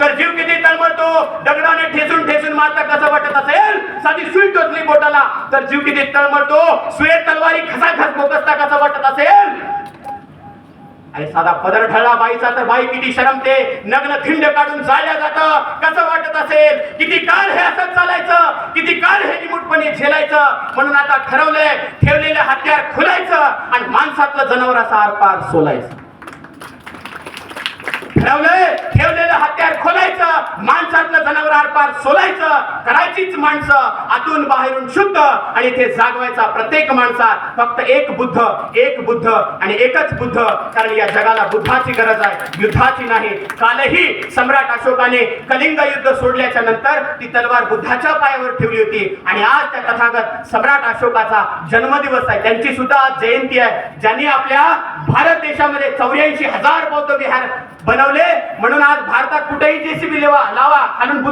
तर जीव किती तळमळतो दगडाने ठेचून ठेचून मारता कसं वाटत असेल? साधी सुई टोचली बोटाला. तर जीव किती तळमळतो सुये तलवारी खसाखस बोकसता कसं वाटत असेल? अरे साधा पदर ठरला बाईचा तर बाई किती शरमते. नग्न थिंड काढून जाळल्या जातं. कसं वाटत असेल? किती काळ हे असंच चालायचं? किती काळ हे निमूटपणे झेलायचं? म्हणून आता ठरवलंय ठेवलेलं हत्यार खुलायचं आणि माणसातलं जनावर आरपार सोलायचं. ठरवलंय ठेवलेलं हत्यार खोलायचं माणसातलं जनावर आरपार सोलायचं करायचीच माणसं आतून बाहेरून शुद्ध आणि ते जागवायचा प्रत्येक माणसात फक्त एक बुद्ध एक बुद्ध आणि एकच बुद्ध. कारण या जगाला बुद्धाची गरज आहे युद्धाची नाही. कालही सम्राट अशोकाने कलिंग युद्ध सोडल्याच्या नंतर ती तलवार बुद्धाच्या पायावर ठेवली होती. आणि आज त्या तथागत सम्राट अशोकाचा जन्मदिवस आहे. त्यांची सुद्धा आज जयंती आहे. ज्यांनी आपल्या भारत देशामध्ये चौऱ्याऐंशी हजार बौद्ध विहार बनवले म्हणून आज भारतात कुठेही जेसीबी लेवा लावा खालून